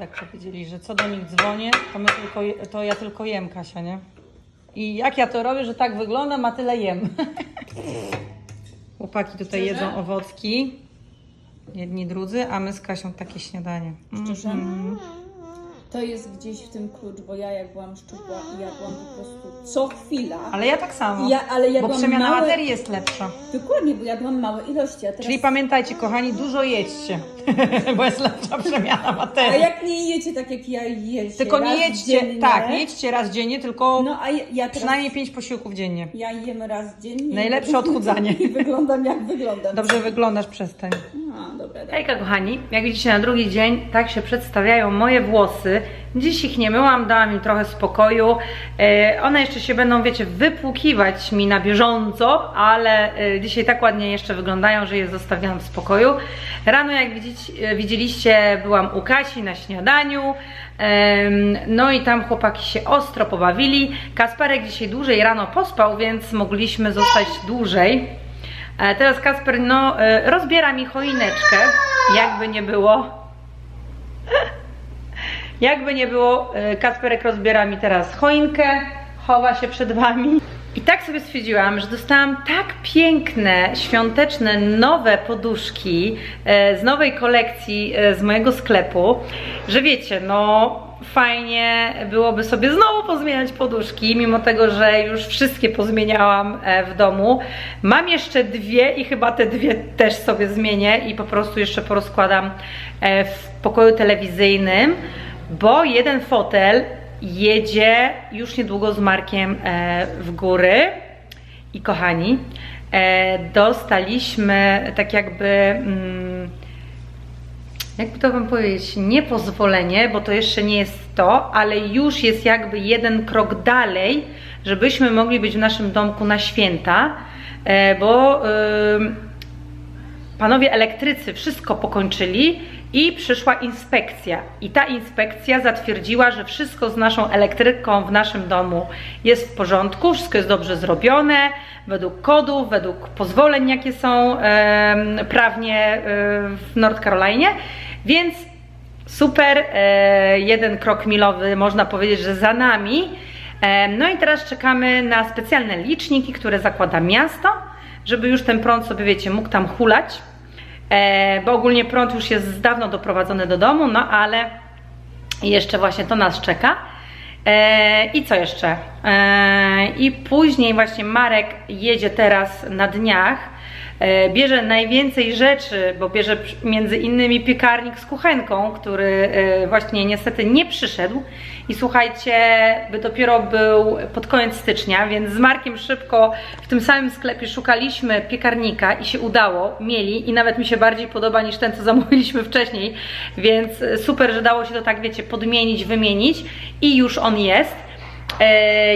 tak powiedzieli, że co do nich dzwonię, to, my tylko, to ja tylko jem, Kasia, nie? I jak ja to robię, że tak wyglądam, a tyle jem. Chłopaki tutaj Szczerze? jedzą owocki, jedni drudzy, a my z Kasią takie śniadanie. Szczerze? Mhm. To jest gdzieś w tym klucz, bo ja jak byłam szczupła i jadłam po prostu co chwila. Ale ja tak samo, Ja, ale bo jadłam przemiana małe... materii jest lepsza. Dokładnie, bo jadłam małe ilości, a teraz... Czyli pamiętajcie, kochani, dużo jedźcie, bo jest lepsza przemiana A materii. jak nie jecie tak jak ja jeść Tylko nie jedźcie, dziennie, tak, nie jedźcie raz dziennie, tylko No a ja, ja teraz... przynajmniej pięć posiłków dziennie. Ja jem raz dziennie. Najlepsze odchudzanie. I wyglądam jak wyglądam. Dobrze wyglądasz, przestań. A, dobra, dobra. Hejka kochani, jak widzicie na drugi dzień tak się przedstawiają moje włosy. Dziś ich nie myłam, dałam im trochę spokoju. E, one jeszcze się będą, wiecie, wypłukiwać mi na bieżąco, ale e, dzisiaj tak ładnie jeszcze wyglądają, że je zostawiłam w spokoju. Rano, jak e, widzieliście, byłam u Kasi na śniadaniu. No i tam chłopaki się ostro pobawili. Kasperek dzisiaj dłużej rano pospał, więc mogliśmy zostać dłużej. Teraz Kasper no, rozbiera mi choineczkę, jakby nie było. Jakby nie było, e, Kasperek rozbiera mi teraz choinkę, chowa się przed wami. I tak sobie stwierdziłam, że dostałam tak piękne, świąteczne, nowe poduszki e, z nowej kolekcji e, z mojego sklepu, że wiecie, no fajnie byłoby sobie znowu pozmieniać poduszki, mimo tego, że już wszystkie pozmieniałam w domu. Mam jeszcze dwie i chyba te dwie też sobie zmienię i po prostu jeszcze porozkładam w pokoju telewizyjnym, bo jeden fotel jedzie już niedługo z Markiem e, w góry. I kochani, e, dostaliśmy tak jakby. Mm, jakby to wam powiedzieć, nie pozwolenie, bo to jeszcze nie jest to, ale już jest jakby jeden krok dalej, żebyśmy mogli być w naszym domku na święta, e, bo panowie elektrycy wszystko pokończyli i przyszła inspekcja. I ta inspekcja zatwierdziła, że wszystko z naszą elektryką w naszym domu jest w porządku, wszystko jest dobrze zrobione, według kodów, według pozwoleń, jakie są em, prawnie e, w North Carolinie. Więc super, e, jeden krok milowy, można powiedzieć, że za nami. E, no i teraz czekamy na specjalne liczniki, które zakłada miasto, żeby już ten prąd sobie, wiecie, mógł tam hulać. E, bo ogólnie prąd już jest dawno doprowadzony do domu, no ale jeszcze właśnie to nas czeka. E, I co jeszcze? E, I później właśnie Marek jedzie teraz na dniach. E, bierze najwięcej rzeczy, bo bierze między innymi piekarnik z kuchenką, który e, właśnie niestety nie przyszedł. I słuchajcie, by dopiero był pod koniec stycznia, więc z Markiem szybko w tym samym sklepie szukaliśmy piekarnika i się udało, mieli i nawet mi się bardziej podoba niż ten, co zamówiliśmy wcześniej, więc e, super, że dało się to tak, wiecie, podmienić, wymienić i już on jest.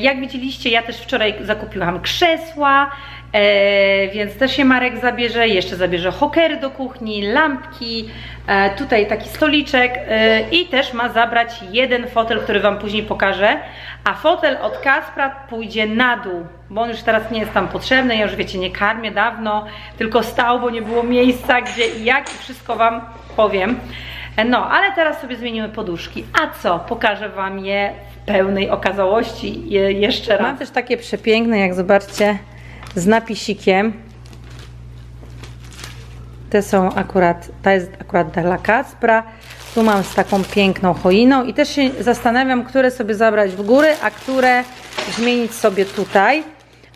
Jak widzieliście, ja też wczoraj zakupiłam krzesła, e, więc też się Marek zabierze. Jeszcze zabierze hokery do kuchni, lampki, e, tutaj taki stoliczek e, i też ma zabrać jeden fotel, który Wam później pokażę. A fotel od Kaspra pójdzie na dół, bo on już teraz nie jest tam potrzebny. Ja już wiecie, nie karmię dawno, tylko stał, bo nie było miejsca, gdzie i jak i wszystko Wam powiem. E, No, ale teraz sobie zmienimy poduszki. A co? Pokażę Wam je w pełnej okazałości je, jeszcze raz. Mam też takie przepiękne, jak zobaczcie, z napisikiem. Te są akurat, ta jest akurat dla Kacpra. Tu mam z taką piękną choiną i też się zastanawiam, które sobie zabrać w góry, a które zmienić sobie tutaj.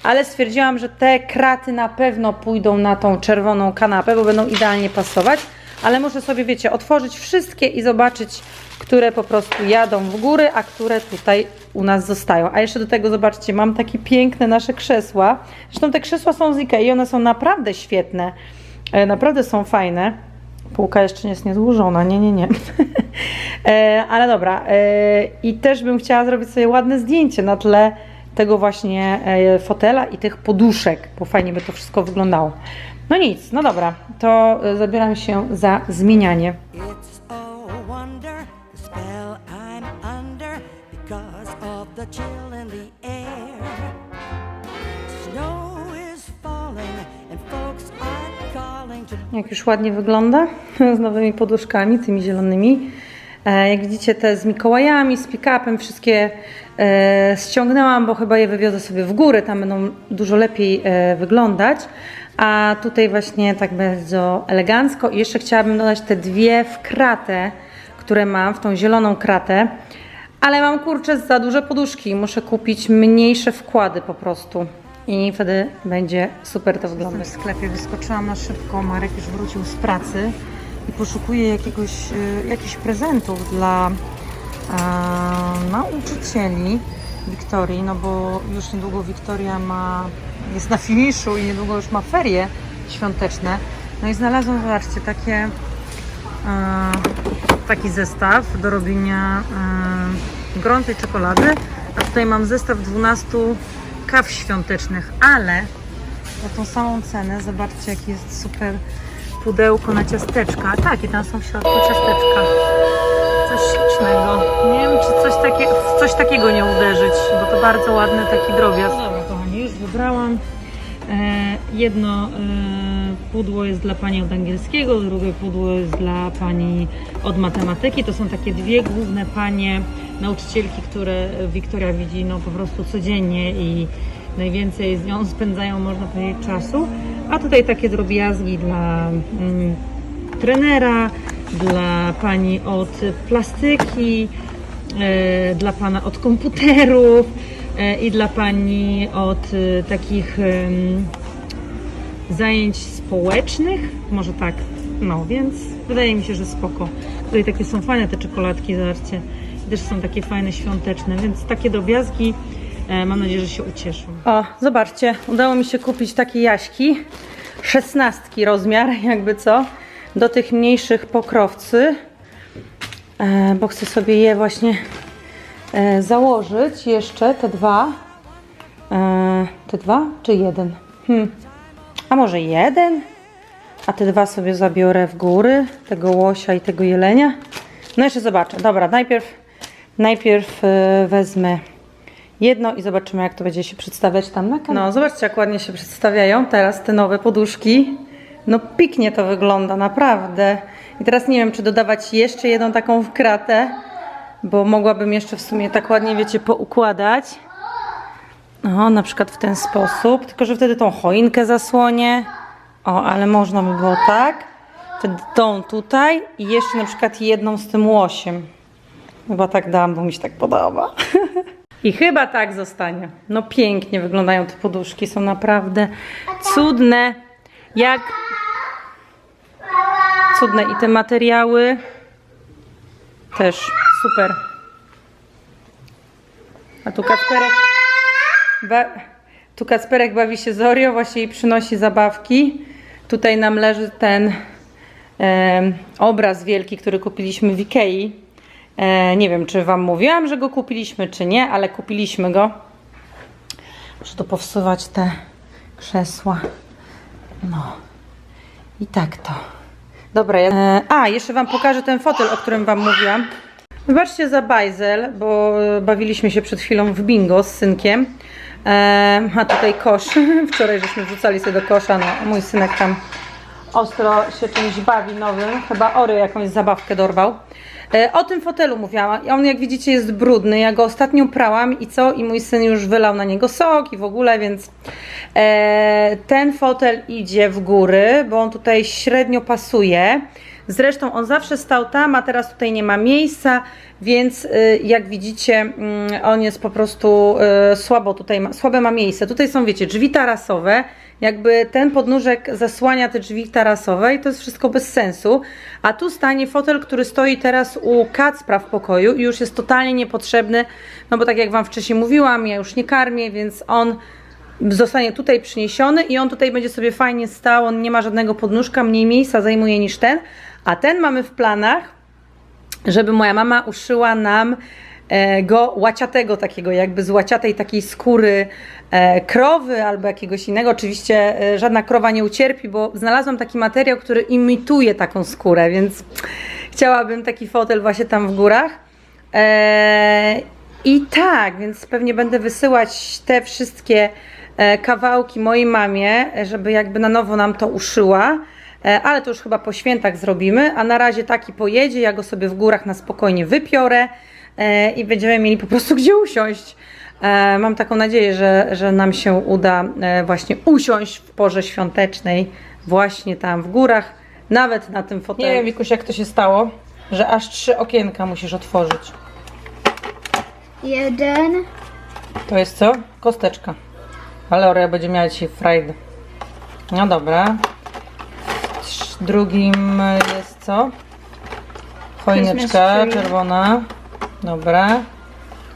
Ale stwierdziłam, że te kraty na pewno pójdą na tą czerwoną kanapę, bo będą idealnie pasować. Ale muszę sobie, wiecie, otworzyć wszystkie i zobaczyć, które po prostu jadą w góry, a które tutaj u nas zostają. A jeszcze do tego, zobaczcie, mam takie piękne nasze krzesła. Zresztą te krzesła są z Ikei, one są naprawdę świetne. E, Naprawdę są fajne. Półka jeszcze jest niezłożona, nie, nie, nie. e, ale dobra. E, I też bym chciała zrobić sobie ładne zdjęcie na tle tego właśnie fotela i tych poduszek, bo fajnie by to wszystko wyglądało. No nic, no dobra, to zabieram się za zmienianie. Jak już ładnie wygląda z nowymi poduszkami, tymi zielonymi. E, jak widzicie, te z Mikołajami, z pick-upem, wszystkie e, ściągnęłam, bo chyba je wywiozę sobie w górę, tam będą dużo lepiej e, wyglądać. A tutaj właśnie tak bardzo elegancko. I jeszcze chciałabym dodać te dwie w kratę, które mam, w tą zieloną kratę. Ale mam kurczę za duże poduszki. Muszę kupić mniejsze wkłady po prostu. I wtedy będzie super to wyglądać. W sklepie wyskoczyłam na szybko. Marek już wrócił z pracy i poszukuje jakiegoś, y, jakichś prezentów dla e, nauczycieli Wiktorii, no bo już niedługo Wiktoria ma, jest na finiszu i niedługo już ma ferie świąteczne. No i znalazłam, zobaczcie, takie e, taki zestaw do robienia e, gorącej czekolady. A tutaj mam zestaw 12 kaw świątecznych, ale za tą samą cenę, zobaczcie jaki jest super pudełko na ciasteczka. Tak, i tam są w środku ciasteczka. Coś ślicznego. Nie wiem, czy coś, takie, coś takiego nie uderzyć, bo to bardzo ładny taki drobiazg. Dobra, kochani, już wybrałam. E, jedno e, pudło jest dla pani od angielskiego, drugie pudło jest dla pani od matematyki. To są takie dwie główne panie nauczycielki, które Wiktoria widzi no, po prostu codziennie i najwięcej z nią spędzają, można powiedzieć, czasu. A tutaj takie drobiazgi dla mm, trenera, dla pani od plastyki, e, dla pana od komputerów e, i dla pani od e, takich em, zajęć społecznych, może tak, no więc wydaje mi się, że spoko. Tutaj takie są fajne te czekoladki, zobaczcie, też są takie fajne świąteczne, więc takie drobiazgi e, mam nadzieję, że się ucieszą. O, zobaczcie, udało mi się kupić takie jaśki, szesnastki rozmiar, jakby co, do tych mniejszych pokrowcy, e, bo chcę sobie je właśnie e, założyć jeszcze, te dwa, te dwa czy jeden? Hmm. A może jeden? A te dwa sobie zabiorę w góry, tego łosia i tego jelenia. No jeszcze zobaczę. Dobra, najpierw, najpierw e, wezmę jedno i zobaczymy, jak to będzie się przedstawiać tam na kanale. No, zobaczcie, jak ładnie się przedstawiają teraz te nowe poduszki. No, piknie to wygląda, naprawdę. I teraz nie wiem, czy dodawać jeszcze jedną taką w kratę, bo mogłabym jeszcze w sumie tak ładnie, wiecie, poukładać. O, na przykład w ten sposób, tylko że wtedy tą choinkę zasłonię. O, ale można by było tak. Wtedy tą tutaj i jeszcze na przykład jedną z tym łosiem. Chyba tak dam, bo mi się tak podoba. I chyba tak zostanie. No pięknie wyglądają te poduszki, są naprawdę cudne. Jak cudne i te materiały też super. A tu Kacperek Ba tu Kacperek bawi się z właśnie jej przynosi zabawki. Tutaj nam leży ten em, obraz wielki, który kupiliśmy w Ikei. E, nie wiem, czy Wam mówiłam, że go kupiliśmy, czy nie, ale kupiliśmy go. Muszę tu powsuwać te krzesła. No. I tak to. Dobra, ja... e, a, jeszcze Wam pokażę ten fotel, o którym Wam mówiłam. Wybaczcie za bajzel, bo bawiliśmy się przed chwilą w bingo z synkiem. E, a tutaj kosz. Wczoraj żeśmy wrzucali sobie do kosza. No, mój synek tam ostro się czymś bawi nowym. Chyba Ory jakąś zabawkę dorwał. E, o tym fotelu mówiłam. On jak widzicie jest brudny. Ja go ostatnio prałam i co? I mój syn już wylał na niego sok i w ogóle, więc e, ten fotel idzie w góry, bo on tutaj średnio pasuje. Zresztą on zawsze stał tam, a teraz tutaj nie ma miejsca, więc y, jak widzicie, mm, on jest po prostu y, słabo tutaj, ma, słabe ma miejsce. Tutaj są, wiecie, drzwi tarasowe, jakby ten podnóżek zasłania te drzwi tarasowe i to jest wszystko bez sensu. A tu stanie fotel, który stoi teraz u Kacpra w pokoju i już jest totalnie niepotrzebny, no bo tak jak Wam wcześniej mówiłam, ja już nie karmię, więc on zostanie tutaj przyniesiony i on tutaj będzie sobie fajnie stał, on nie ma żadnego podnóżka, mniej miejsca zajmuje niż ten, a ten mamy w planach, żeby moja mama uszyła nam go łaciatego takiego, jakby z łaciatej takiej skóry e, krowy albo jakiegoś innego. Oczywiście e, żadna krowa nie ucierpi, bo znalazłam taki materiał, który imituje taką skórę, więc chciałabym taki fotel właśnie tam w górach. E, I tak, więc pewnie będę wysyłać te wszystkie e, kawałki mojej mamie, e, żeby jakby na nowo nam to uszyła. e, ale to już chyba po świętach zrobimy, a na razie taki pojedzie, ja go sobie w górach na spokojnie wypiorę e, i będziemy mieli po prostu gdzie usiąść. E, Mam taką nadzieję, że, że nam się uda e, właśnie usiąść w porze świątecznej, właśnie tam w górach, nawet na tym fotelu. Nie wiem, Wikuś, jak to się stało, że aż trzy okienka musisz otworzyć. Jeden. To jest co? Kosteczka. Ale Orea będzie miała dzisiaj frajdę. No dobra. W drugim jest co? Choineczka czerwona. Dobra.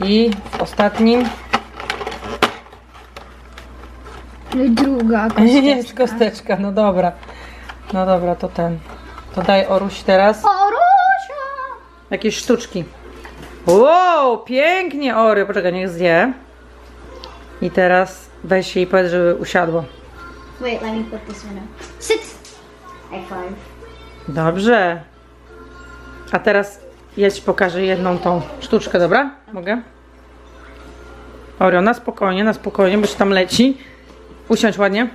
I w ostatnim No druga jest kosteczka. No dobra. No dobra, to ten. To daj Oruś teraz. Orusia! Jakieś sztuczki. Wow, pięknie Ory. Poczekaj, niech zje. I teraz weź się i powiedz, żeby usiadło. Wait, let me put this one up. Sit! High five. Dobrze. A teraz ja ci pokażę jedną tą sztuczkę, dobra? Mogę? Oreo, na spokojnie, na spokojnie, bo się tam leci. Usiądź ładnie.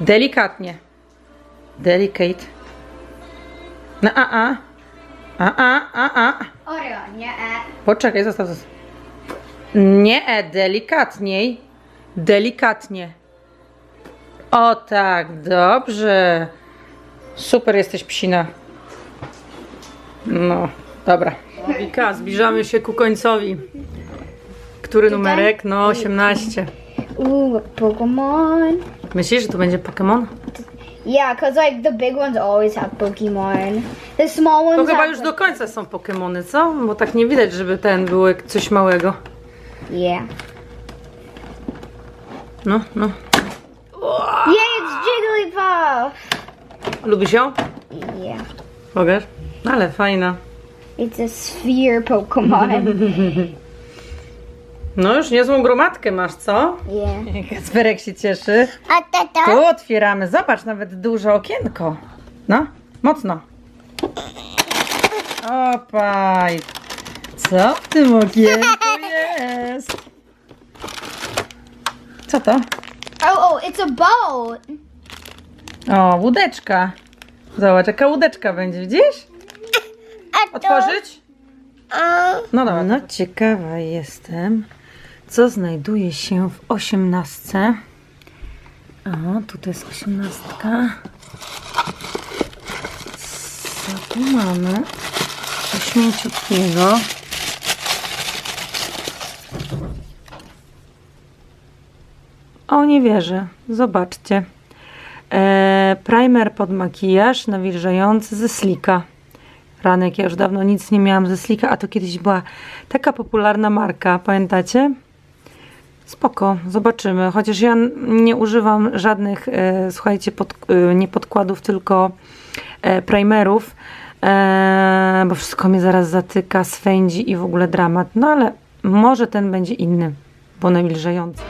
Delikatnie. Delicate. Na a a. A a a a. Oreo, nie e. Poczekaj, zostaw, zostaw. Nie, e, delikatniej. Delikatnie. O tak, dobrze. Super jesteś psina. No, dobra. Wika, zbliżamy się ku końcowi. Który numerek? No, 18. Ooh, Pokemon. Myślisz, że to będzie Pokémon? Yeah, cause like the big ones always have Pokemon. The small ones To chyba have, już do końca są Pokémony, co? Bo tak nie widać, żeby ten był jak coś małego. Yeah. No, no. Yeah, it's Jigglypuff. Lubisz ją? Yeah. Pokaż. Ale fajna. It's a sphere Pokemon. No już niezłą gromadkę masz, co? yeah. Kacperek się cieszy. A tata? Tu otwieramy. Zobacz, nawet duże okienko. No, mocno. Opaj. Co w tym okienku jest? Co to? Oh, oh, it's a boat. O, łódeczka. Zobacz, jaka łódeczka będzie, widzisz? Otworzyć? No dobra. No ciekawa jestem, co znajduje się w osiemnastce. O, tutaj jest osiemnastka. Co tu mamy? Coś mięciutkiego. O, nie wierzę. Zobaczcie. E, primer pod makijaż nawilżający ze Slika. Ranek, ja już dawno nic nie miałam ze Slika, a to kiedyś była taka popularna marka, pamiętacie? Spoko, zobaczymy. Chociaż ja nie używam żadnych, e, słuchajcie, pod, e, nie podkładów, tylko e, primerów, e, bo wszystko mnie zaraz zatyka, swędzi i w ogóle dramat. No ale może ten będzie inny, bo nawilżający.